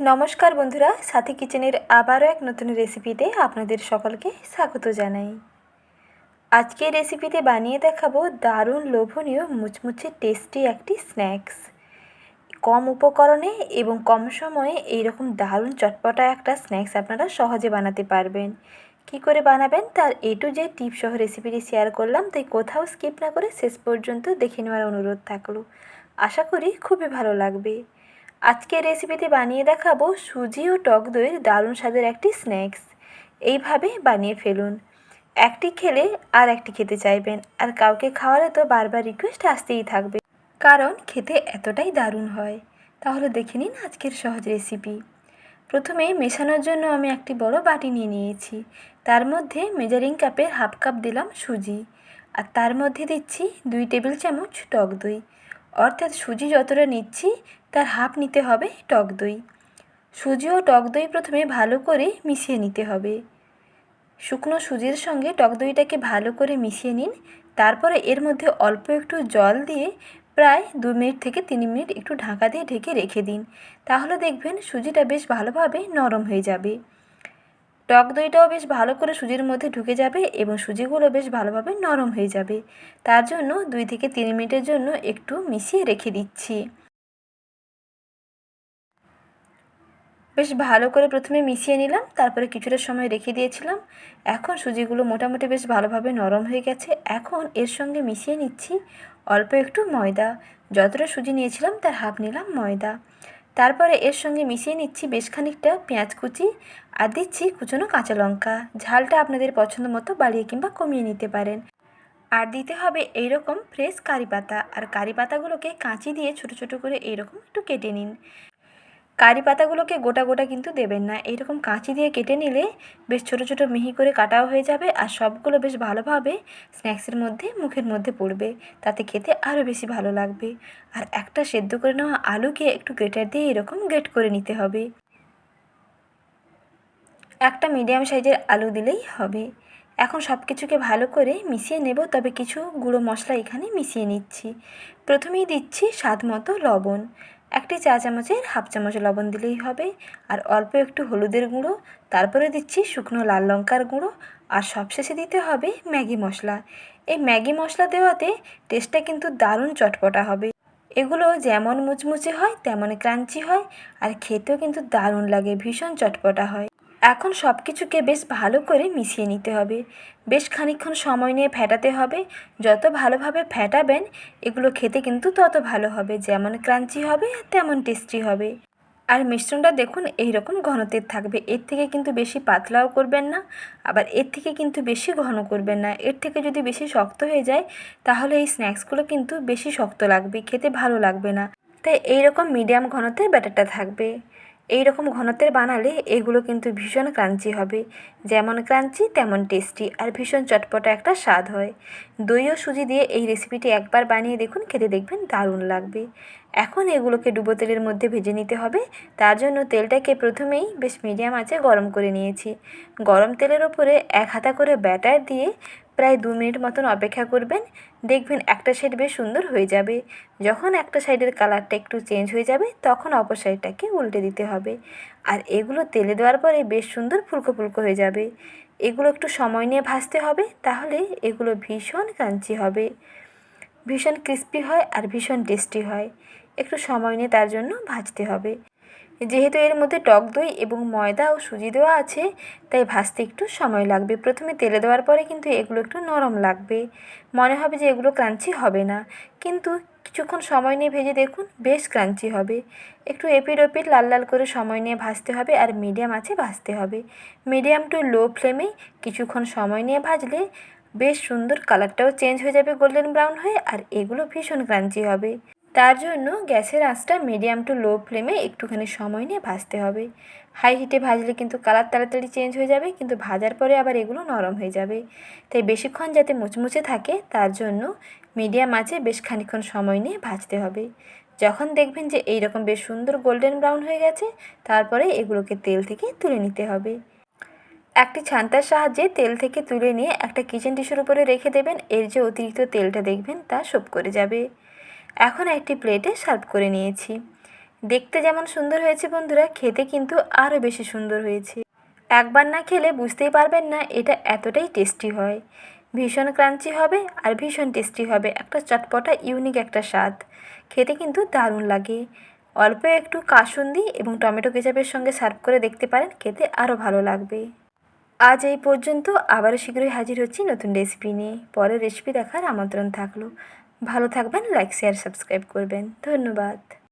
নমস্কার বন্ধুরা, সাথী কিচেনের আবারও এক নতুন রেসিপিতে আপনাদের সকলকে স্বাগত জানাই। আজকের রেসিপিতে বানিয়ে দেখাবো দারুণ লোভনীয়, মুচমুচে টেস্টি একটি স্ন্যাক্স কম উপকরণে এবং কম সময়ে এইরকম দারুণ চটপটা একটা স্ন্যাক্স আপনারা সহজে বানাতে পারবেন। কি করে বানাবেন? তার এ টু জে টিপ সহ রেসিপিটি শেয়ার করলাম, তাই কোথাও স্কিপ না করে শেষ পর্যন্ত দেখে নেওয়ার অনুরোধ থাকল। আশা করি খুবই ভালো লাগবে। আজকের রেসিপিতে বানিয়ে দেখাবো সুজি ও টক দইয়ের দারুণ স্বাদের একটি স্ন্যাক্স এইভাবে বানিয়ে ফেলুন। একটি খেলে আর একটি খেতে চাইবেন, আর কাউকে খাওয়ালে তো বারবার রিকোয়েস্ট আসতেই থাকবে। কারণ খেতে এতটাই দারুণ হয়। তাহলে দেখে নিন আজকের সহজ রেসিপি প্রথমে মেশানোর জন্য আমি একটি বড় বাটি নিয়ে নিয়েছি। তার মধ্যে মেজারিং কাপের হাফ কাপ দিলাম সুজি। আর তার মধ্যে দিচ্ছি দুই টেবিল চামচ টক দই। অর্থাৎ সুজি যতটা নিচ্ছি, তার হাফ নিতে হবে টক দই। সুজি ও টক দই প্রথমে ভালো করে মিশিয়ে নিতে হবে। শুকনো সুজির সঙ্গে টক দইটাকে ভালো করে মিশিয়ে নিন। তারপরে এর মধ্যে অল্প একটু জল দিয়ে প্রায় দু মিনিট থেকে তিন মিনিট একটু ঢাকা দিয়ে ঢেকে রেখে দিন। তাহলে দেখবেন সুজিটা বেশ ভালোভাবে নরম হয়ে যাবে। টক দইটাও বেশ ভালো করে সুজির মধ্যে ঢুকে যাবে এবং সুজিগুলো বেশ ভালোভাবে নরম হয়ে যাবে। তার জন্য দুই থেকে তিন মিনিটের জন্য একটু মিশিয়ে রেখে দিচ্ছি। বেশ ভালো করে প্রথমে মিশিয়ে নিলাম, তারপরে কিছুটা সময় রেখে দিয়েছিলাম। এখন সুজিগুলো মোটামুটি বেশ ভালোভাবে নরম হয়ে গেছে। এখন এর সঙ্গে মিশিয়ে নিচ্ছি অল্প একটু ময়দা। যতটা সুজি নিয়েছিলাম, তার হাফ নিলাম ময়দা। তারপরে এর সঙ্গে মিশিয়ে নিচ্ছি বেশ খানিকটা পেঁয়াজ কুচি আর দিচ্ছি কুচনো কাঁচা লঙ্কা। ঝালটা আপনাদের পছন্দ মতো বাড়িয়ে কিংবা কমিয়ে নিতে পারেন। আর দিতে হবে এইরকম ফ্রেশ কারি পাতা। আর কারি পাতাগুলোকে কাঁচি দিয়ে ছোটো ছোটো করে এইরকম একটু কেটে নিন। কারি পাতাগুলোকে গোটা গোটা কিন্তু দেবেন না। এইরকম কাঁচি দিয়ে কেটে নিলে বেশ ছোট ছোট মিহি করে কাটাও হয়ে যাবে আর সবগুলো বেশ ভালোভাবে স্ন্যাক্সের মধ্যে মুখের মধ্যে পড়বে। তাতে খেতে আরও বেশি ভালো লাগবে। আর একটা সেদ্ধ করে নেওয়া আলুকে একটু গ্রেটার দিয়ে এরকম গ্রেট করে নিতে হবে। একটা মিডিয়াম সাইজের আলু দিলেই হবে। এখন সব কিছুকে ভালো করে মিশিয়ে নেব, তবে কিছু গুঁড়ো মশলা এখানে মিশিয়ে নিচ্ছি। প্রথমেই দিচ্ছি স্বাদ মতো লবণ। একটি চা চামচের হাফ চামচ লবণ দিলেই হবে। আর অল্প একটু হলুদের গুঁড়ো, তারপরে দিচ্ছি শুকনো লাল লঙ্কার গুঁড়ো। আর সবশেষে দিতে হবে ম্যাগি মশলা। এই ম্যাগি মশলা দেওয়াতে টেস্টটা কিন্তু দারুণ চটপটা হবে। এগুলো যেমন মুচমুচে হয়, তেমন ক্রাঞ্চি হয়। আর খেতেও কিন্তু দারুণ লাগে, ভীষণ চটপটা হয়। এখন সব কিছুকে বেশ ভালো করে মিশিয়ে নিতে হবে। বেশ খানিকক্ষণ সময় নিয়ে ফেটাতে হবে। যত ভালোভাবে ফেটাবেন, এগুলো খেতে কিন্তু তত ভালো হবে। যেমন ক্রাঞ্চি হবে, তেমন টেস্টি হবে। আর মিশ্রণটা দেখুন এই রকম ঘনতের থাকবে। এর থেকে কিন্তু বেশি পাতলাও করবেন না, আবার এর থেকে কিন্তু বেশি ঘন করবেন না। এর থেকে যদি বেশি শক্ত হয়ে যায়, তাহলে এই স্ন্যাক্সগুলো কিন্তু বেশি শক্ত লাগবে, খেতে ভালো লাগবে না। তাই এই রকম মিডিয়াম ঘনতের ব্যাটারটা থাকবে। এই রকম ঘনত্বের বানালে এগুলো কিন্তু ভীষণ ক্রাঞ্চি হবে। যেমন ক্রাঞ্চি তেমন টেস্টি। আর ভীষণ চটপটা একটা স্বাদ হয়। দই ও সুজি দিয়ে এই রেসিপিটি একবার বানিয়ে দেখুন, খেতে দেখবেন দারুণ লাগবে। এখন এগুলোকে ডুবো তেলের মধ্যে ভেজে নিতে হবে। তার জন্য তেলটাকে প্রথমেই বেশ মিডিয়াম আছে গরম করে নিয়েছি। গরম তেলের ওপরে এক হাতা করে ব্যাটার দিয়ে প্রায় দু মিনিট মতন অপেক্ষা করবেন, দেখবেন একটা সাইড বেশ সুন্দর হয়ে যাবে। যখন একটা সাইডের কালারটা একটু চেঞ্জ হয়ে যাবে, তখন অপর সাইডটাকে উল্টে দিতে হবে। আর এগুলো তেলে দেওয়ার পরে বেশ সুন্দর ফুলকো ফুলকো হয়ে যাবে। এগুলো একটু সময় নিয়ে ভাজতে হবে, তাহলে এগুলো ভীষণ ক্রাঞ্চি হবে। ভীষণ ক্রিস্পি হয় আর ভীষণ টেস্টি হয়। একটু সময় নিয়ে তার জন্য ভাজতে হবে। যেহেতু এর মধ্যে টক দই এবং ময়দা ও সুজি দেওয়া আছে, তাই ভাজতে একটু সময় লাগবে। প্রথমে তেলে দেওয়ার পরে কিন্তু এগুলো একটু নরম লাগবে। মনে হবে যে এগুলো ক্রাঞ্চি হবে না। কিন্তু কিছুক্ষণ সময় নিয়ে ভেজে দেখুন, বেশ ক্রাঞ্চি হবে। একটু এপিড ওপিড লাল লাল করে সময় নিয়ে ভাজতে হবে আর মিডিয়াম আছে ভাজতে হবে। মিডিয়াম টু লো ফ্লেমে কিছুক্ষণ সময় নিয়ে ভাজলে বেশ সুন্দর কালারটাও চেঞ্জ হয়ে যাবে গোল্ডেন ব্রাউন হয়ে আর এগুলো ভীষণ ক্রাঞ্চি হবে। তার জন্য গ্যাসের আঁচটা মিডিয়াম টু লো ফ্লেমে একটুখানি সময় নিয়ে ভাজতে হবে। হাই হিটে ভাজলে কিন্তু কালার তাড়াতাড়ি চেঞ্জ হয়ে যাবে, কিন্তু ভাজার পরে আবার এগুলো নরম হয়ে যাবে। তাই বেশিক্ষণ যাতে মুচমুচে থাকে, তার জন্য মিডিয়াম আঁচে বেশ খানিক্ষণ সময় নিয়ে ভাজতে হবে। যখন দেখবেন যে এই রকম বেশ সুন্দর গোল্ডেন ব্রাউন হয়ে গেছে, তারপরে এগুলোকে তেল থেকে তুলে নিতে হবে। একটি ছান্তার সাহায্যে তেল থেকে তুলে নিয়ে একটা কিচেন টিস্যুর উপরে রেখে দেবেন, এর যে অতিরিক্ত তেলটা দেখবেন তা সোপ করে যাবে। এখন একটি প্লেটে সার্ভ করে নিয়েছি। দেখতে যেমন সুন্দর হয়েছে বন্ধুরা, খেতে কিন্তু আরও বেশি সুন্দর হয়েছে। একবার না খেলে বুঝতেই পারবেন না এটা এতটাই টেস্টি হয়। ভীষণ ক্রাঞ্চি হবে আর ভীষণ টেস্টি হবে। একটা চটপটা ইউনিক একটা স্বাদ। খেতে কিন্তু দারুণ লাগে। অল্প একটু কাসুন্দি এবং টমেটো কেচাপের সঙ্গে সার্ভ করে দেখতে পারেন, খেতে আরও ভালো লাগবে। আজ এই পর্যন্ত আবারও শীঘ্রই হাজির হচ্ছি নতুন রেসিপি নিয়ে। পরের রেসিপি দেখার আমন্ত্রণ থাকল। ভালো থাকবেন লাইক শেয়ার সাবস্ক্রাইব করবেন। ধন্যবাদ।